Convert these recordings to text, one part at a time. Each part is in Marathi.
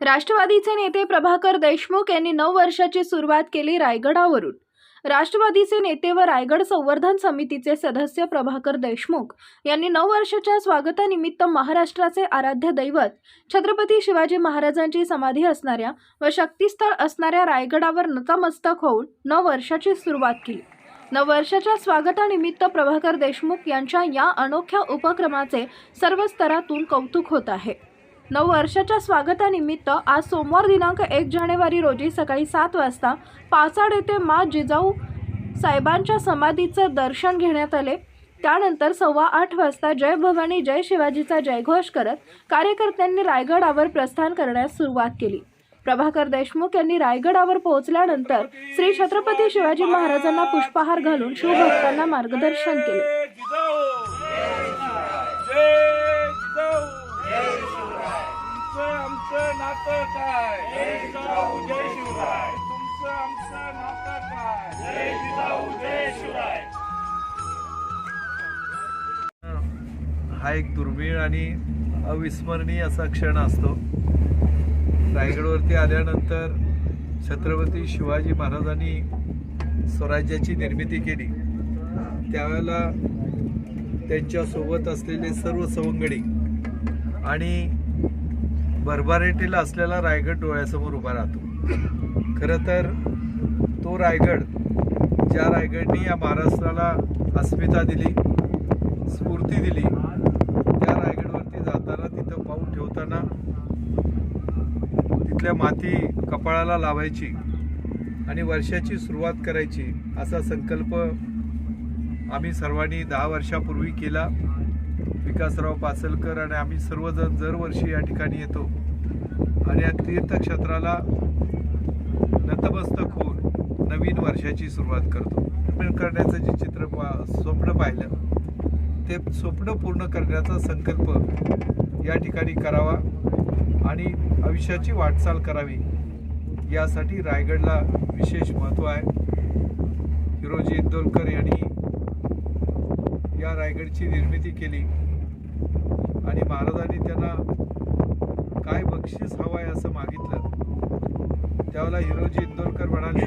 राष्ट्रवादीचे नेते प्रभाकर देशमुख यांनी नऊ वर्षाची सुरुवात केली रायगडावरून. राष्ट्रवादीचे नेते व रायगड संवर्धन समितीचे सदस्य प्रभाकर देशमुख यांनी नऊ वर्षाच्या स्वागतानिमित्त महाराष्ट्राचे आराध्य दैवत छत्रपती शिवाजी महाराजांची समाधी असणाऱ्या व शक्तीस्थळ असणाऱ्या रायगडावर नतमस्तक होऊन नऊ वर्षाची सुरुवात केली. नव वर्षाच्या स्वागतानिमित्त प्रभाकर देशमुख यांच्या या अनोख्या उपक्रमाचे सर्व स्तरातून कौतुक होत आहे. नऊ वर्षाच्या स्वागतानिमित्त आज सोमवार दिनांक एक जानेवारी रोजी सकाळी सात वाजता पावसाड येथे मा जिजाऊ साहेबांच्या समाधीचं दर्शन घेण्यात आले. त्यानंतर सव्वा आठ वाजता जय भवानी जय शिवाजीचा जयघोष करत कार्यकर्त्यांनी रायगडावर प्रस्थान करण्यास सुरुवात केली. प्रभाकर देशमुख यांनी रायगडावर पोहोचल्यानंतर श्री छत्रपती शिवाजी महाराजांना पुष्पहार घालून शिवभक्तांना मार्गदर्शन केले. हा एक दुर्मिळ आणि अविस्मरणीय असा क्षण असतो. रायगडवरती आल्यानंतर छत्रपती शिवाजी महाराजांनी स्वराज्याची निर्मिती केली. त्यावेळेला त्यांच्यासोबत असलेले सर्व सवंगडी आणि भरभराटीला असलेला रायगड डोळ्यासमोर उभा राहतो. खरं तर तो रायगड ज्या रायगडनी या महाराष्ट्राला अस्मिता दिली स्फूर्ती दिली त्या रायगडवरती जाताना तिथं पाऊल ठेवताना तिथल्या माती कपाळाला लावायची आणि वर्षाची सुरुवात करायची असा संकल्प आम्ही सर्वांनी दहा वर्षापूर्वी केला. विकासराव पासलकर आणि आम्ही सर्वजण दरवर्षी या ठिकाणी येतो. आणि या तीर्थक्षेत्राला नतमस्तक होऊन नवीन वर्षाची सुरुवात करतो. करण्याचं जे चित्र पा स्वप्न पाहिलं ते स्वप्न पूर्ण करण्याचा संकल्प या ठिकाणी करावा आणि आयुष्याची वाटचाल करावी. यासाठी रायगडला विशेष महत्त्व आहे. हिरोजी इंदोरकर यांनी या रायगडची निर्मिती केली. आणि महाराजांनी त्यांना काय बक्षीस हवं आहे असं मागितलं. त्यावेळेला हिरोजी इंदोरकर म्हणाले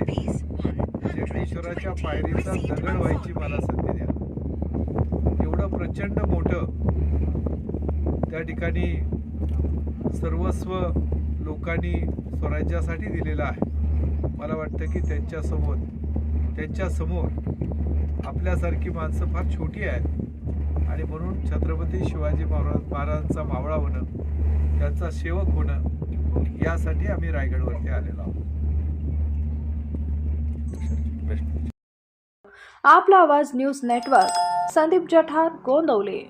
जगदीश्वराच्या पायरीचा दगड व्हायची मला संधी द्या. एवढं प्रचंड मोठं त्या ठिकाणी सर्वस्व लोकांनी स्वराज्यासाठी दिलेलं आहे. मला वाटतं की त्यांच्यासमोर त्यांच्यासमोर आपल्यासारखी माणसं फार छोटी आहेत. आणि म्हणून छत्रपती शिवाजी महाराज महाराजांचा मावळा होणं त्यांचा सेवक होणं यासाठी आम्ही रायगडवरती आलेलो आहोत. आपला आवाज न्यूज नेटवर्क संदीप जठार गोंदवले.